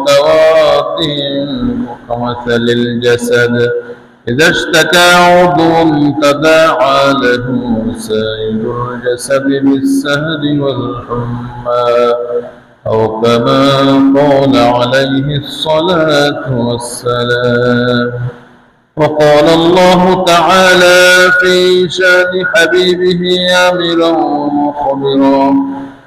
متواطئ كمثل الجسد. إذا اشتكى عضو تداعى له سائر الجسد بالسهر والحمى. أو كما قال عليه الصلاة والسلام. وقال الله تعالى في شأن حبيبه آمرا ومخبرا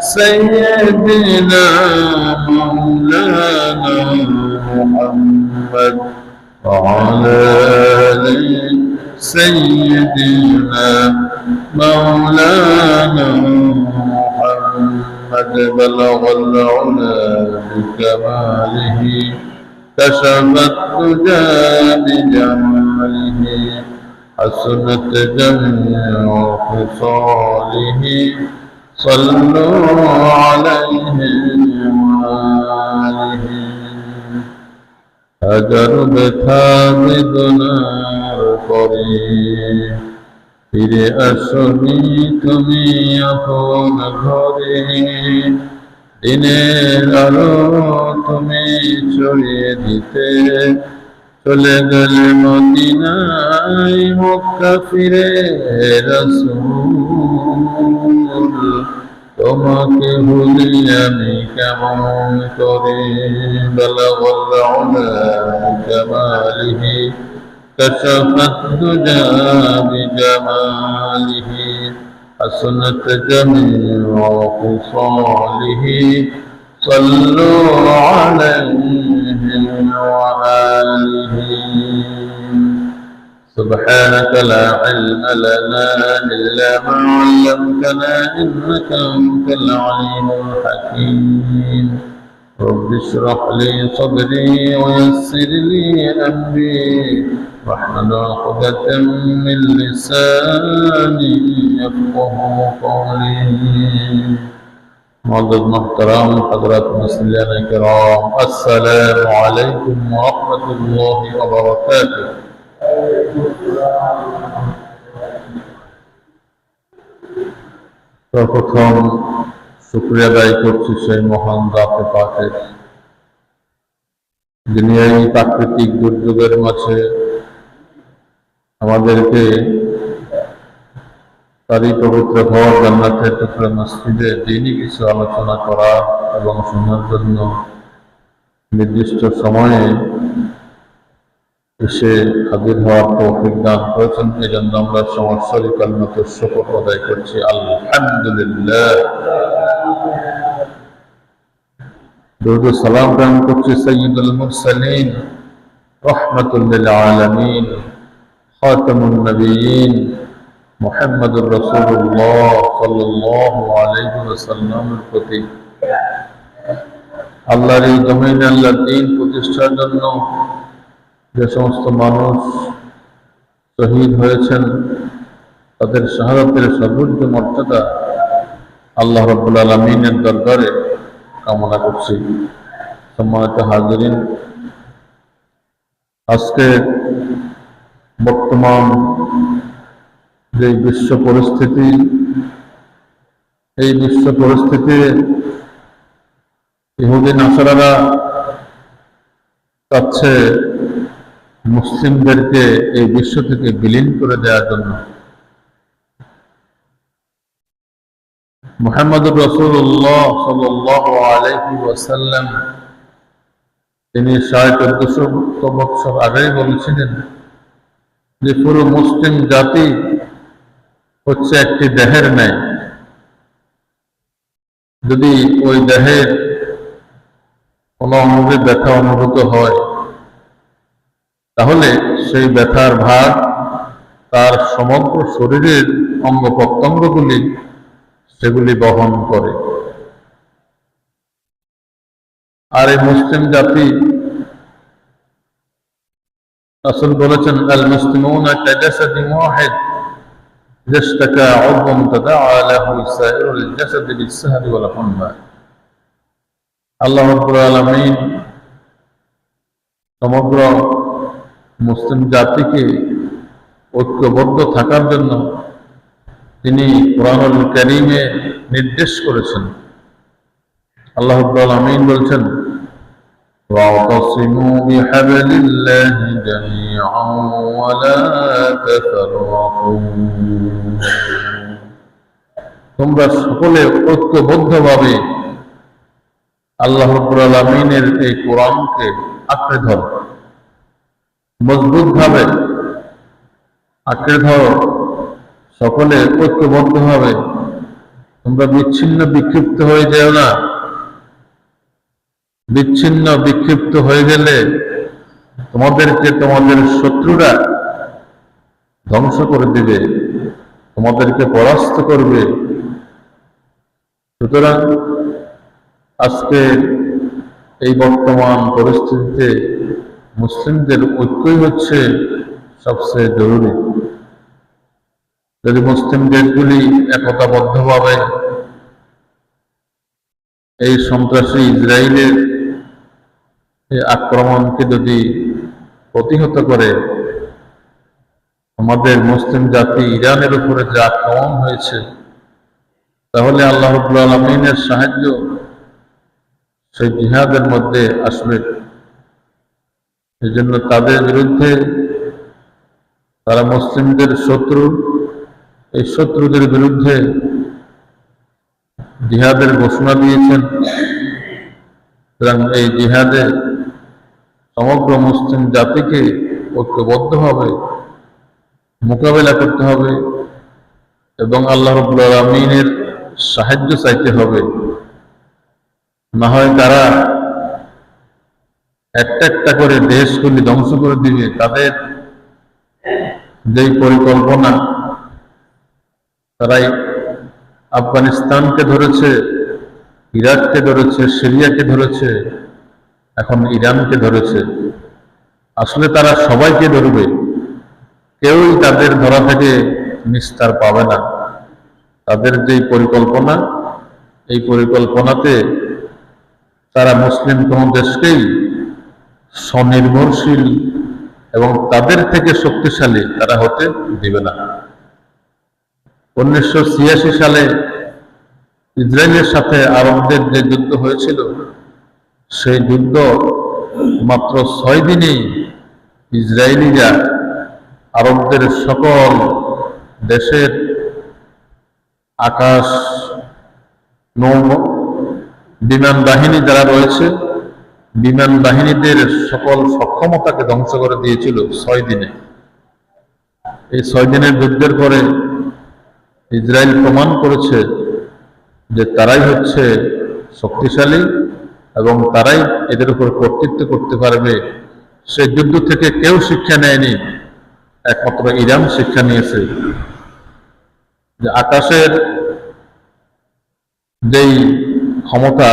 سيدنا مولانا محمد وعلى آل سيدنا مولانا محمد. بلغ العلا بكماله كشف الدجى بجماله حسنت جميع خصاله. صلوا عليه وآله হাজার ব্যথা বেদনার পরে ফিরে আসনি তুমি আপন ঘরে দিনের আলো তুমি ছড়িয়ে দিতে চলে গেলে মদিনায় মক্কা ফিরে রসুল তোমাকে ভুলি আমি কেমন করে বলগল জামালিহি كشف الدجى بجماله حسنت جميع خصاله صلوا عليه وآله سبحانك لا علم لنا إلا ما علمتنا إنك أنت العليم الحكيم. رب اشرح لي صدري ويسر لي أمري واحلل عقدة من لساني يفقه قولي. معزز محترم حضرات المسلمين الكرام السلام عليكم ورحمة الله وبركاته. প্রথম শুক্রিয়া আদায় করছি সেই মহান জাতে পাকের যিনি এই প্রাকৃতিক দুর্যোগের মাঝে আমাদেরকে তারই পবিত্র ঘর, জান্নাতের টুকরা মসজিদে দিনই কিছু আলোচনা করা এবং শোনার জন্য নির্দিষ্ট সময়ে এসে হাজির হওয়ার তৌফিক দান করেছেন। এই জন্য আমরা সমস্যারই কালমত শপথ আদায় করছি। আলহামদুলিল্লাহ। দুরুদ সালাম প্রেম করছি সৈয়দুল মুরসালিন। রহমতুল্লিল আলমিন। খাতামুন নবীন। মোহাম্মদুর রসুল্লাহ সাল্লাহ আলাইহি ওয়াসাল্লামের প্রতি। আল্লাহর এই জমিন আল্লাহর দিন প্রতিষ্ঠার জন্য যে সমস্ত মানুষ শহীদ হয়েছেন, তাদের শাহাদাতের সর্বোচ্চ মর্যাদা আল্লাহ রব্বুল আলমিনের দরবারে কামনা করছি। সম্মানিত হাজরিন, আজকে বর্তমান যে বিশ্ব পরিস্থিতি, এই বিশ্ব পরিস্থিতি, ইহুদিন আসারারা চাচ্ছে মুসলিমদেরকে এই বিশ্ব থেকে বিলীন করে দেওয়ার জন্য। মোহাম্মদুর রসুল্লাহ তিনি সাড়ে চোদ্দশো বছর আগেই বলেছিলেন যে, পুরো মুসলিম জাতি হচ্ছে একটি দেহের ন্যায়। যদি ওই দেহের কোনো অঙ্গে ব্যথা অনুভূত হয় তাহলে সেই ব্যথার ভার তার সমগ্র শরীরের অঙ্গ প্রত্যঙ্গগুলি সেগুলি বহন করে। আর এই মুসলিম জাতি আসল বলেছেন, আল মুসলিম আল্লাহ সমগ্র মুসলিম জাতিকে ঐক্যবদ্ধ থাকার জন্য তিনি কোরআনুল করিমে নির্দেশ করেছেন আল্লাহ রব্বুল আলামিন বলছেন واعتصموا بحبل الله جميعا ولا تفرقوا তোমরা সকলে ঐক্যবদ্ধভাবে আল্লাহ রব্বুল আলামিনের এই কোরআনকে আঁকড়ে ধরো মজবুত ভাবে আঁকড়ে ধরো। সকলে ঐক্যবদ্ধভাবে তোমরা বিচ্ছিন্ন বিক্ষিপ্ত হয়ে যেও না। বিচ্ছিন্ন বিক্ষিপ্ত হয়ে গেলে তোমাদেরকে তোমাদের শত্রুরা ধ্বংস করে দিবে। তোমাদেরকে পরাস্ত করবে। সুতরাং আজকে এই বর্তমান পরিস্থিতিতে মুসলিমদের ঐক্যই হচ্ছে সবচেয়ে জরুরি। যদি মুসলিম দেশগুলি একতাবদ্ধভাবে এই সন্ত্রাসী ইসরায়েলের আক্রমণকে যদি প্রতিহত করে, আমাদের মুসলিম জাতি ইরানের উপরে যে আক্রমণ হয়েছে, তাহলে আল্লাহ আলমিনের সাহায্য সেই জিহাদের মধ্যে আসবে। এই জন্য তাদের বিরুদ্ধে তারা মুসলিমদের শত্রু। এই শত্রুদের বিরুদ্ধে জিহাদের ঘোষণা দিয়েছেন। সুতরাং এই জিহাদে সমগ্র মুসলিম জাতিকে ঐক্যবদ্ধভাবে মোকাবেলা করতে হবে এবং আল্লাহ রবুল্লা আলমিনের সাহায্য চাইতে হবে। না হয় তারা একটা একটা করে দেশগুলি ধ্বংস করে দিবে, তাদের যেই পরিকল্পনা, তারাই আফগানিস্তানকে ধরেছে, ইরাককে ধরেছে, সিরিয়াকে ধরেছে, এখন ইরানকে ধরেছে। আসলে তারা সবাইকে ধরবে, কেউই তাদের ধরা থেকে নিস্তার পাবে না। তাদের যে পরিকল্পনা, এই পরিকল্পনাতে তারা মুসলিম কোনো দেশকেই স্বনির্ভরশীল এবং তাদের থেকে শক্তিশালী তারা হতে দিবে না। উনিশশো ছিয়াশি সালে ইসরায়েলের সাথে আরবদের যে যুদ্ধ হয়েছিল, সেই যুদ্ধ মাত্র ছয় দিনেই ইসরায়েলিরা আরবদের সকল দেশের আকাশ নৌ বিমান বাহিনী যারা রয়েছে বিমান বাহিনীদের সকল সক্ষমতাকে ধ্বংস করে দিয়েছিল ছয় দিনে। এই ছয় দিনের যুদ্ধের পরে ইসরায়েল প্রমাণ করেছে যে তারাই হচ্ছে শক্তিশালী এবং তারাই এদের উপর কর্তৃত্ব করতে পারবে। সে যুদ্ধ থেকে কেউ শিক্ষা নেয়নি, একমাত্র ইরান শিক্ষা নিয়েছে। যে আকাশের যেই ক্ষমতা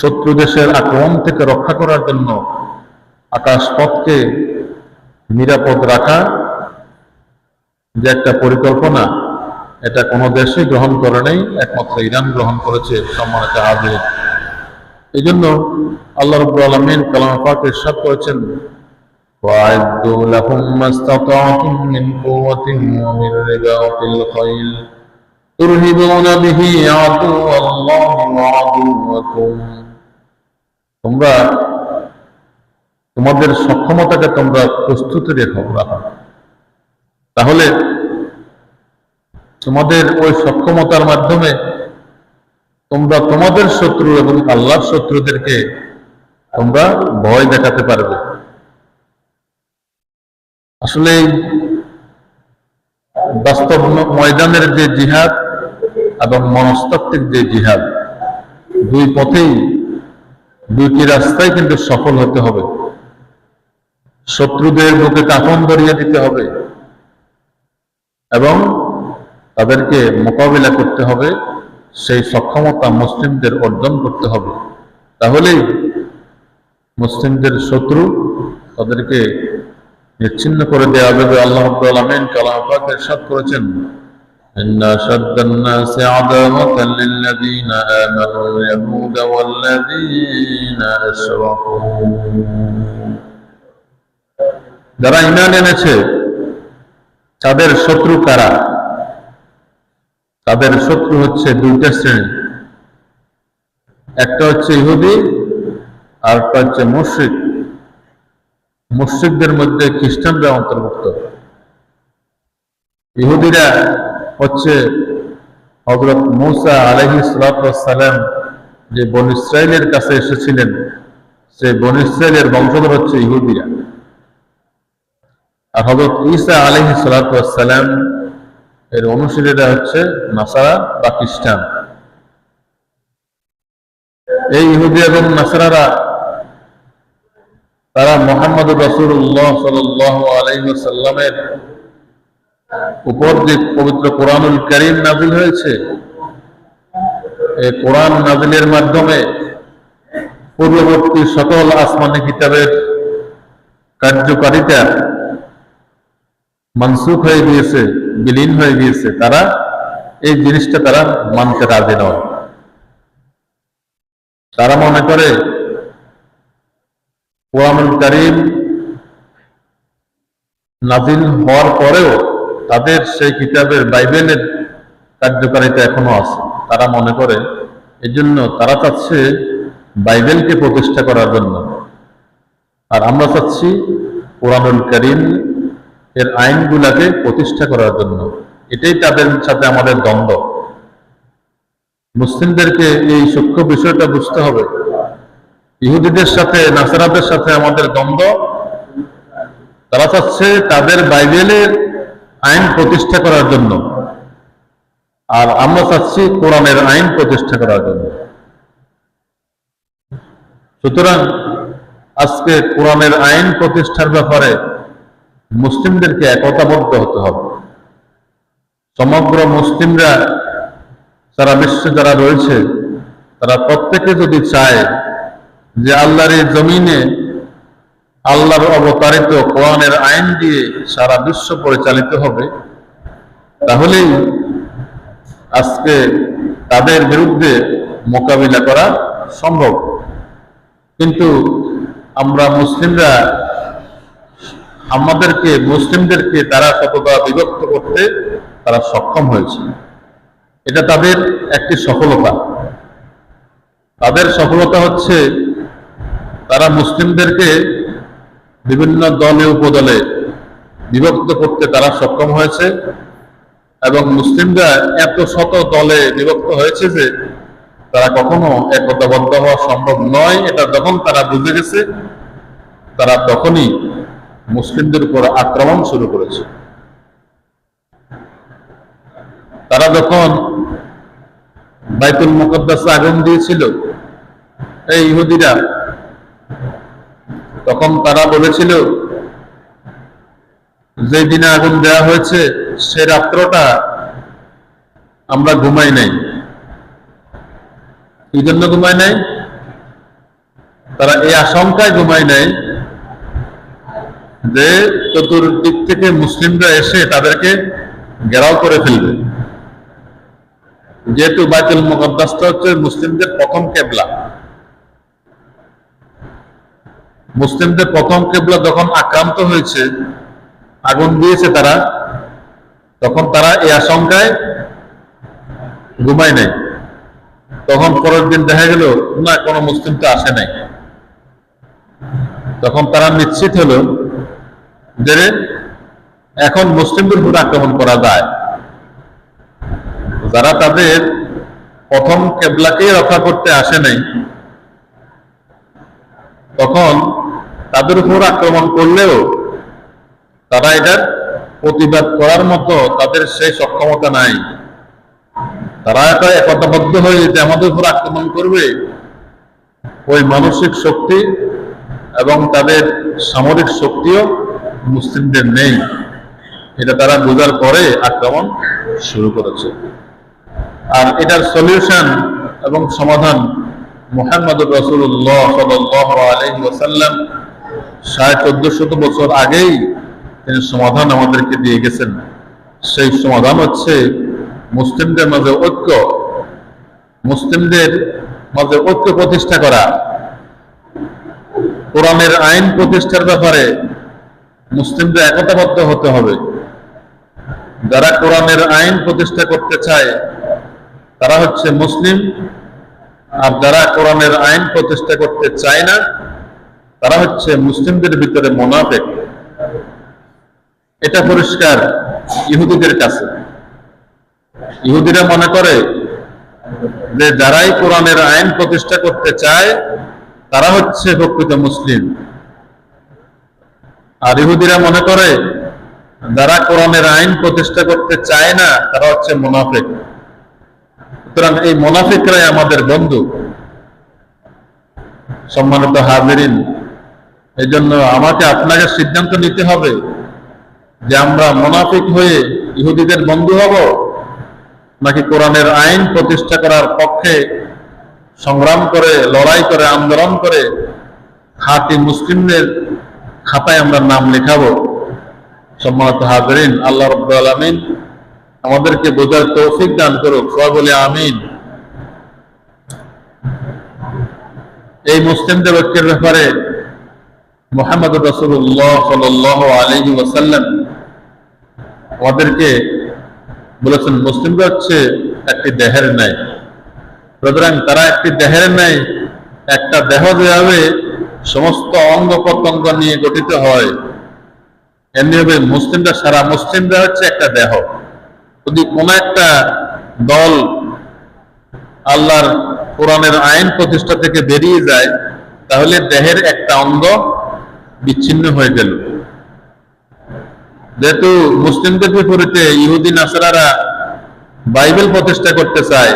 শত্রু দেশের আক্রমণ থেকে রক্ষা করার জন্য আকাশপথকে নিরাপদ রাখা যে একটা পরিকল্পনা এটা কোনো দেশই গ্রহণ করে নেই একমাত্র ইরান গ্রহণ করেছে সম্মানিত হাজির এই জন্য আল্লাহ রব্বু আলমিন কালাম পাক ইরশাদ করেছেন وأعدوا لهم ما استطعتم من قوة ومن رباط الخيل ترهبون به عدو الله وعدوكم তোমরা তোমাদের সক্ষমতাকে তোমরা প্রস্তুত রেখো রাখো তাহলে তোমাদের ওই সক্ষমতার মাধ্যমে তোমরা তোমাদের শত্রু এবং আল্লাহর শত্রুদেরকে তোমরা ভয় দেখাতে পারবে আসলে বাস্তব ময়দানের যে জিহাদ এবং মনস্তাত্ত্বিক যে জিহাদ, দুই পথেই, দুইটি রাস্তায় কিন্তু সফল হতে হবে। শত্রুদের বুকে কাফন ধরিয়ে দিতে হবে এবং তাদেরকে মোকাবিলা করতে হবে, সেই সক্ষমতা মুসলিমদের অর্জন করতে হবে। তাহলেই মুসলিমদের শত্রু তাদেরকে নিচ্ছিন্ন করে দেওয়া যাবে। আল্লাহ আলামিন কালাম করেছেন إن أشد الناس عداوة للذين آمنوا اليهود والذين أشركوا যারা ইমান এনেছে তাদের শত্রু কারা তাদের শত্রু হচ্ছে দুইটা শ্রেণী একটা হচ্ছে ইহুদি আর একটা হচ্ছে মুশ্রিক মুশ্রিকদের মধ্যে খ্রিস্টানরা অন্তর্ভুক্ত ইহুদিরা হচ্ছে হজরত মৌসা আলহি সালাম যে বন ইসরায়েলের কাছে এসেছিলেন, সে বন ইসরায়েলের বংশধর হচ্ছে ইহুদিরা। আর হজরত ঈসা আলহি সালাম এর অনুসারীরা হচ্ছে নাসারা বা খ্রিস্টান। এই ইহুদি এবং নাসারারা, তারা মোহাম্মদ রসুল্লাহ সাল আলহিসাল্লামের উপর যে পবিত্র কোরআনুল করিম নাজিল হয়েছে এই কোরআন নাজিলের মাধ্যমে পূর্ববর্তী সকল আসমানি কিতাবের কার্যকারিতা মানসুখ হয়ে গিয়েছে, বিলীন হয়ে গিয়েছে, তারা এই জিনিসটা তারা মানতে রাজি নয়। তারা মনে করে, কোরআনুল করিম নাজিল হওয়ার পরেও তাদের সেই কিতাবের বাইবেলের কার্যকারিতা এখনও আছে। তারা মনে করে এই জন্য তারা চাচ্ছে বাইবেলকে প্রতিষ্ঠা করার জন্য। আর আমরা চাচ্ছি কোরআনুল করিম এর আইনগুলাকে প্রতিষ্ঠা করার জন্য। এটাই তাদের সাথে আমাদের দ্বন্দ্ব। মুসলিমদেরকে এই সূক্ষ্ম বিষয়টা বুঝতে হবে। ইহুদিদের সাথে, নাসারাদের সাথে আমাদের দ্বন্দ্ব। তারা চাচ্ছে তাদের বাইবেলের আইন প্রতিষ্ঠা করার জন্য। আর আমরা চাচ্ছি কোরআনের আইন প্রতিষ্ঠা করার জন্য। সুতরাং আজকে কোরআনের আইন প্রতিষ্ঠার ব্যাপারে মুসলিমদেরকে একতাবদ্ধ হতে হবে। সমগ্র মুসলিমরা সারা বিশ্বে যারা রয়েছে, তারা প্রত্যেকে যদি চায় যে আল্লাহর এই জমিনে আল্লাহর অবতারিত কোরআনের আইন দিয়ে সারা বিশ্ব পরিচালিত হবে, তাহলেই আজকে তাদের বিরুদ্ধে মোকাবিলা করা সম্ভব। কিন্তু আমরা মুসলিমরা, আমাদেরকে, মুসলিমদেরকে তারা কতটা বিভক্ত করতে তারা সক্ষম হয়েছে। এটা তাদের একটি সফলতা। তাদের সফলতা হচ্ছে তারা মুসলিমদেরকে বিভিন্ন দলে, উপদলে বিভক্ত করতে তারা সক্ষম হয়েছে এবং মুসলিমরা এত শত দলে বিভক্ত হয়েছে যে তারা কখনো একতাবদ্ধ হওয়া সম্ভব নয়। এটা যখন তারা বুঝে গেছে, তারা তখনই মুসলিমদের উপর আক্রমণ শুরু করেছে। তারা যখন বাইতুল মুকদ্দাস আগুন দিয়েছিল, এই ইহুদিরা তখন তারা বলেছিল, যে দিনে আগুন দেওয়া হয়েছে, সে রাত্রটা আমরা ঘুমাই নাই। এই জন্য ঘুমাই নাই? তারা এই আশঙ্কায় ঘুমাই নাই যে চতুর্দিক থেকে মুসলিমরা এসে তাদেরকে ঘেরাও করে ফেলবে। যেহেতু বাইতুল মুকদ্দাসটা হচ্ছে মুসলিমদের প্রথম কেবলা। মুসলিমদের প্রথম কেবলা যখন আক্রান্ত হয়েছে, আগুন দিয়েছে তারা, তখন তারা এই আশঙ্কায় ঘুমায় নাই। তখন পরের দিন দেখা গেল, না, কোনো মুসলিম তো আসে নাই। তখন তারা নিশ্চিত হলো যে এখন মুসলিমদের উপর আক্রমণ করা যায়। যারা তাদের প্রথম কেবলাকে রক্ষা করতে আসে নাই, তখন তাদের উপর আক্রমণ করলেও তারা এটার প্রতিবাদ করার মতো তাদের সেই সক্ষমতা নাই। তারা একটা একতাবদ্ধ হয়ে যে আমাদের উপর আক্রমণ করবে, ওই মানসিক শক্তি এবং তাদের সামরিক শক্তিও মুসলিমদের নেই। এটা তারা বোঝার পরে আক্রমণ শুরু করেছে। আর এটার সলিউশন এবং সমাধান মোহাম্মদ রসুল্লাহ সাল আলহি ওসাল্লাম সাড়ে চোদ্দ শত বছর আগেই তিনি সমাধান আমাদেরকে দিয়ে গেছেন। সেই সমাধান হচ্ছে মুসলিমদের মাঝে ঐক্য। মুসলিমদের মাঝে ঐক্য প্রতিষ্ঠা করা। কোরআনের আইন প্রতিষ্ঠার ব্যাপারে মুসলিমদের একতাবদ্ধ হতে হবে। যারা কোরআনের আইন প্রতিষ্ঠা করতে চায়, তারা হচ্ছে মুসলিম। আর যারা কোরআনের আইন প্রতিষ্ঠা করতে চায় না তারা হচ্ছে মুসলিমদের ভিতরে মোনাফেক। এটা পরিষ্কার ইহুদিদের কাছে। ইহুদিরা মনে করে যে যারাই কোরআনের আইন প্রতিষ্ঠা করতে চায়, তারা হচ্ছে প্রকৃত মুসলিম। আর ইহুদিরা মনে করে যারা কোরআনের আইন প্রতিষ্ঠা করতে চায় না, তারা হচ্ছে মুনাফিক। সুতরাং এই মুনাফিকরাই আমাদের বন্ধু। সম্মানিত হাজিরিন এই জন্য আমাকে আপনাকে সিদ্ধান্ত নিতে হবে যে আমরা মুনাফিক হয়ে ইহুদিদের বন্ধু হব নাকি কোরআনের আইন প্রতিষ্ঠা করার পক্ষে সংগ্রাম করে, লড়াই করে, আন্দোলন করে খাঁটি মুসলিমদের খাতায় আমরা নাম লেখাবো। সম্মানিত হাজরিন, আল্লাহ রব্বুল আলমিন আমাদেরকে বোঝার তৌফিক দান করুক। সবাই বলে আমিন। এই মুসলিমদের ঐক্যের ব্যাপারে মোহাম্মদ রসুল্লাহ সাল আলহি ওয়াসাল্লাম আমাদেরকে বলেছেন, মুসলিমরা হচ্ছে একটি দেহের ন্যায়। সুতরাং তারা একটি দেহের ন্যায়, একটা দেহ যেভাবে সমস্ত অঙ্গ প্রত্যঙ্গ নিয়ে গঠিত হয়, এমনিভাবে মুসলিমরা সারা মুসলিমরা হচ্ছে একটা দেহ। যদি কোন একটা দল আল্লাহর কোরআনের আইন প্রতিষ্ঠা থেকে বেরিয়ে যায়, তাহলে দেহের একটা অঙ্গ বিচ্ছিন্ন হয়ে গেল। যেহেতু মুসলিমদের বিপরীতে ইহুদিন আসারারা বাইবেল প্রতিষ্ঠা করতে চায়,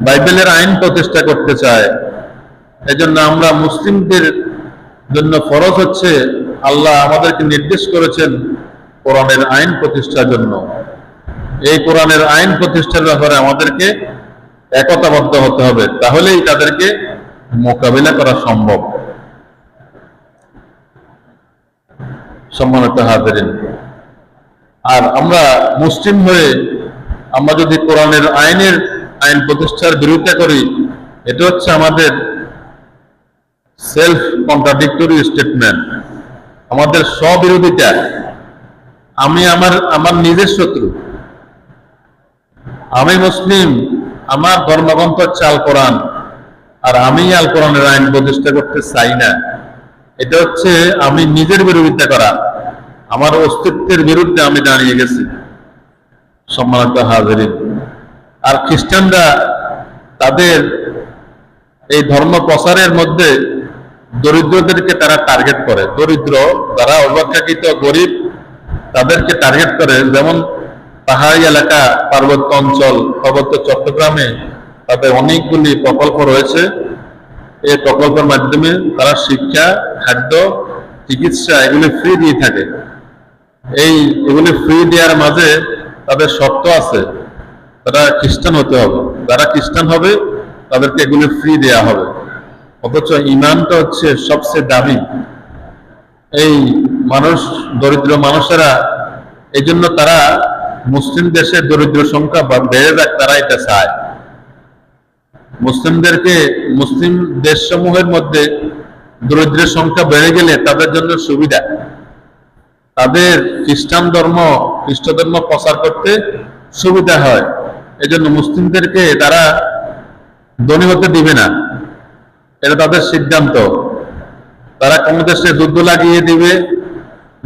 বাইবেলের আইন প্রতিষ্ঠা করতে চায়, এজন্য আমরা মুসলিমদের জন্য ফরজ হচ্ছে আল্লাহ আমাদেরকে নির্দেশ করেছেন কোরআনের আইন প্রতিষ্ঠার জন্য। এই কোরআনের আইন প্রতিষ্ঠার ব্যাপারে আমাদেরকে একতাবদ্ধ হতে হবে, তাহলেই তাদেরকে মোকাবিলা করা সম্ভব। সম্মানিত হাজারিন। আর আমরা মুসলিম হয়ে আমরা যদি কোরআনের আইনের আইন প্রতিষ্ঠার বিরোধিতা করি, এটা হচ্ছে আমাদের সেলফ কন্ট্রাডিক্টরি স্টেটমেন্ট আমাদের স্ববিরোধিতা। আমি আমার আমার নিজের শত্রু। আমি মুসলিম, আমার ধর্মগ্রন্থ চাল কোরআন আর আমি আল কোরআনের আইন প্রতিষ্ঠা করতে চাই না। এটা হচ্ছে আমি নিজের বিরোধিতা করা। আমার অস্তিত্বের বিরুদ্ধে আমি দাঁড়িয়ে গেছি। সম্মানিত হাজারিন, আর খ্রিস্টানরা তাদের এই ধর্ম প্রচারের মধ্যে দরিদ্রদেরকে তারা টার্গেট করে। দরিদ্র যারা অবক্ষাকৃত, গরিব, তাদেরকে টার্গেট করে। যেমন পাহাড়ি এলাকা, পার্বত্য অঞ্চল পার্বত্য চট্টগ্রামে তাদের অনেকগুলি প্রকল্প রয়েছে। এই প্রকল্পের মাধ্যমে তারা শিক্ষা, খাদ্য, চিকিৎসা এগুলি ফ্রি দিয়ে থাকে। এই এগুলি ফ্রি দেওয়ার মাঝে তাদের শর্ত আছে, তারা খ্রিস্টান হতে হবে। যারা খ্রিস্টান হবে, তাদেরকে এগুলি ফ্রি দেওয়া হবে। অথচ ইমানটা হচ্ছে সবচেয়ে দামি। এই মানুষ, দরিদ্র মানুষেরা এই জন্য তারা মুসলিম দেশে দরিদ্র সংখ্যা বেড়ে যাক তারা এটা চায়। মুসলিমদেরকে মুসলিম দেশসমূহের মধ্যে দরিদ্রের সংখ্যা বেড়ে গেলে তাদের জন্য সুবিধা। তাদের খ্রিস্টান ধর্ম, খ্রিস্ট ধর্ম প্রচার করতে সুবিধা হয়। এজন্য মুসলিমদেরকে তারা ধনী হতে দিবে না। এটা তাদের সিদ্ধান্ত। তারা কোন দেশে যুদ্ধ লাগিয়ে দিবে,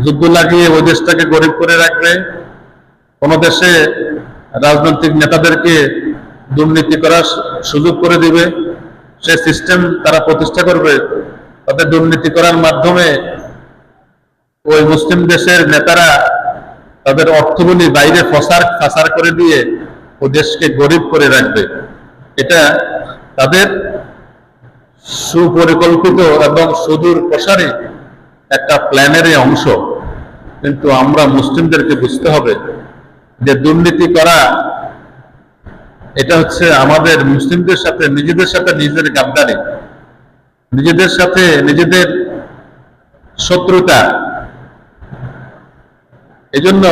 যুদ্ধ লাগিয়ে ওই দেশটাকে গরিব করে রাখবে। কোন দেশে রাজনৈতিক নেতাদেরকে দুর্নীতি করার সুযোগ করে দিবে। সে সিস্টেম তারা প্রতিষ্ঠা করবে। তাদের দুর্নীতি করার মাধ্যমে ওই মুসলিম দেশের নেতারা তাদের অর্থগুলি বাইরে ফসার ফাসার করে দিয়ে ও দেশকে গরিব করে রাখবে। এটা তাদের সুপরিকল্পিত এবং সুদূর প্রসারী একটা প্ল্যানেরই অংশ। কিন্তু আমরা মুসলিমদেরকে বুঝতে হবে যে দুর্নীতি করা এটা হচ্ছে আমাদের মুসলিমদের সাথে, নিজেদের সাথে নিজেদের গাদ্দারি। নিজেদের সাথে নিজেদের শত্রুতা। এজন্য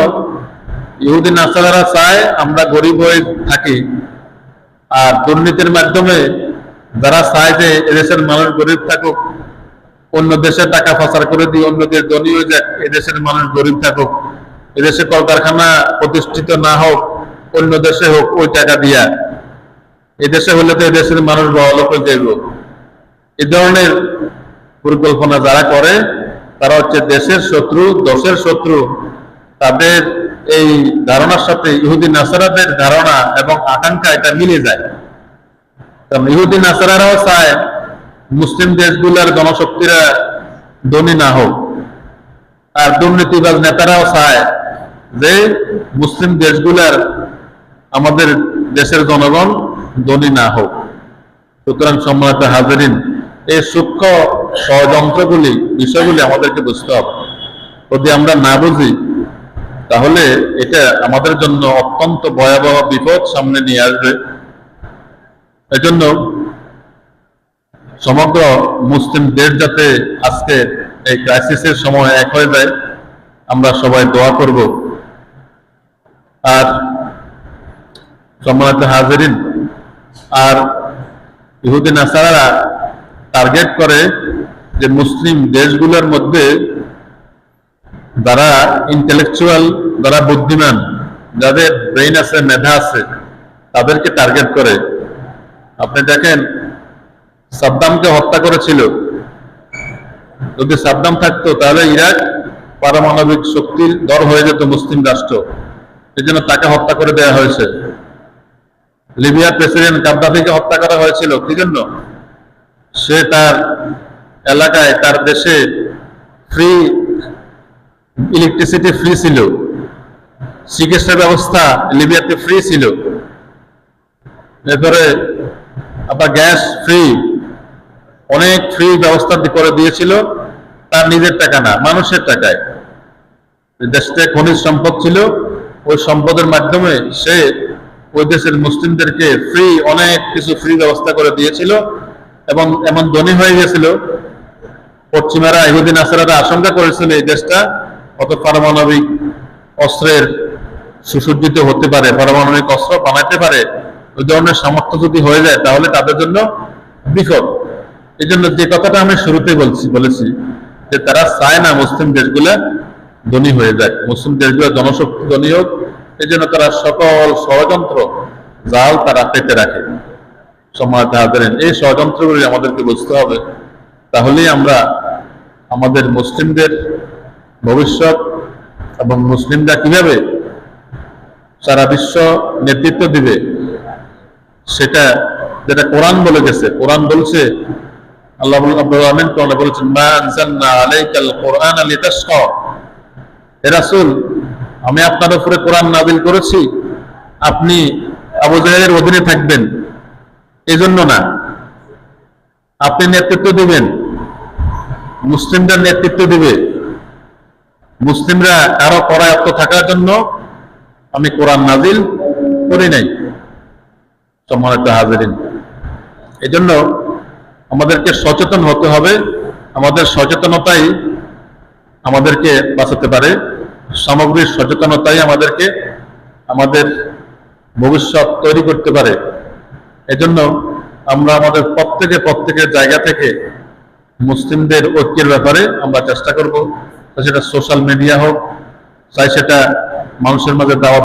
ইহুদি নাসারারা চায় আমরা গরিব হয়ে থাকি। আর দুর্নীতির মাধ্যমে যারা চায় যে এদেশের মানুষ গরিব থাকুক, অন্য দেশে টাকা পাচার করে দিয়ে অন্য দেশ ধনী হয়ে যাক, এদেশের মানুষ গরিব থাকুক। এদেশে কলকারখানা প্রতিষ্ঠিত না হোক অন্য দেশে হোক, ওই টাকা দিয়া। এদেশে হলে তো এদেশের মানুষ বড়লোক হয়ে যাইব। এই ধরনের পরিকল্পনা যারা করে, তারা হচ্ছে দেশের শত্রু দশের শত্রু। তাদের এই ধারণার সাথে ইহুদি নাসারাদের ধারণা এবং আকাঙ্ক্ষা এটা মিলে যায়। কারণ ইহুদি নাসারারাও চায় মুসলিম দেশগুলোর জনশক্তিরা ধনী না হোক। আর দুর্নীতিবাজ নেতারাও চায় যে মুসলিম দেশগুলার আমাদের দেশের জনগণ ধনী না হোক, সুতরাং সম্মানিত হাজারিন, এই সূক্ষ্ম ষড়যন্ত্রগুলি, বিষয়গুলি আমাদেরকে বুঝতে হবে। যদি আমরা না বুঝি, তাহলে এটা আমাদের জন্য অত্যন্ত ভয়াবহ বিপদ সামনে নিয়ে আসবে। এজন্য সমগ্র মুসলিম দেশ যাতে আজকে এই ক্রাইসিসের সময় এক হয়ে যায়, আমরা সবাই দোয়া করব। আর সম্মানিত হাজিরিন আর ইহুদি নাসারারা টার্গেট করে যে মুসলিম দেশগুলোর মধ্যে যারা ইন্টেলেকচুয়াল যারা বুদ্ধিমান, যাদের ব্রেইন আছে, মেধা আছে, তাদেরকে টার্গেট করে। আপনি দেখেন, সাদ্দামকে হত্যা করেছিল। যদি সাদ্দাম থাকতো, তাহলে ইরাক পারমাণবিক শক্তির দর হয়ে যেত মুসলিম রাষ্ট্র। এই জন্য তাকে হত্যা করে দেওয়া হয়েছে। লিবিয়ার প্রেসিডেন্ট গাদ্দাফিকে হত্যা করা হয়েছিল, কি জন্য? সে তার এলাকায়, তার দেশে ফ্রি ইলেকট্রিসিটি ফ্রি ছিল। চিকিৎসা ব্যবস্থা লিবিয়াতে ফ্রি ছিল। এরপরে আপনার গ্যাস ফ্রি অনেক ফ্রি ব্যবস্থা করে দিয়েছিল। তার নিজের টাকা না, মানুষের টাকায়। দেশে খনিজ সম্পদ ছিল, ওই সম্পদের মাধ্যমে সে ওই দেশের মুসলিমদেরকে ফ্রি অনেক কিছু ফ্রি ব্যবস্থা করে দিয়েছিল এবং এমন ধনী হয়ে গেছিল। পশ্চিমারা, ইহুদিন আসারারা আশঙ্কা করেছিল এই দেশটা অত পারমাণবিক অস্ত্রের সুসজ্জিত হতে পারে, পারমাণবিক অস্ত্র বানাতে পারে। ওই ধরনের সামর্থ্য যদি হয়ে যায়, তাহলে তাদের জন্য বিপদ। এই জন্য যে কথাটা আমি শুরুতে বলছি, বলেছি যে তারা চায় না মুসলিম দেশগুলা ধনী হয়ে যাক। মুসলিম দেশগুলো জনশক্তি ধনী হোক এই জন্য তারা সকল ষড়যন্ত্র জাল তারা পেতে রাখে। সময় হাজারেন এই ষড়যন্ত্রগুলি আমাদেরকে বুঝতে হবে। তাহলেই আমরা আমাদের মুসলিমদের ভবিষ্যৎ এবং মুসলিমরা কীভাবে সারা বিশ্ব নেতৃত্ব দিবে, সেটা যেটা কোরআন বলে গেছে। কোরআন বলছে, আল্লাহ বলেছেন আমি আপনার উপরে কোরআন নাযিল করেছি, আপনি আবু জাহেলের অধীনে থাকবেন। এজন্য না। আপনি নেতৃত্ব দিবেন। মুসলিমরা নেতৃত্ব দিবে। মুসলিমরা কারও করায়ত্ত থাকার জন্য আমি কোরআন নাজিল করি নাই। সম্মানিত হাজিরিন এই জন্য আমাদেরকে সচেতন হতে হবে। আমাদের সচেতনতাই আমাদেরকে বাঁচাতে পারে। সামগ্রিক সচেতনতাই আমাদেরকে আমাদের ভবিষ্যৎ তৈরি করতে পারে। এজন্য আমরা আমাদের প্রত্যেকে প্রত্যেকের জায়গা থেকে মুসলিমদের ঐক্যের ব্যাপারে আমরা চেষ্টা করব। সেটা সোশ্যাল মিডিয়া হোক, চাই সেটা মানুষের মাঝে দাওয়া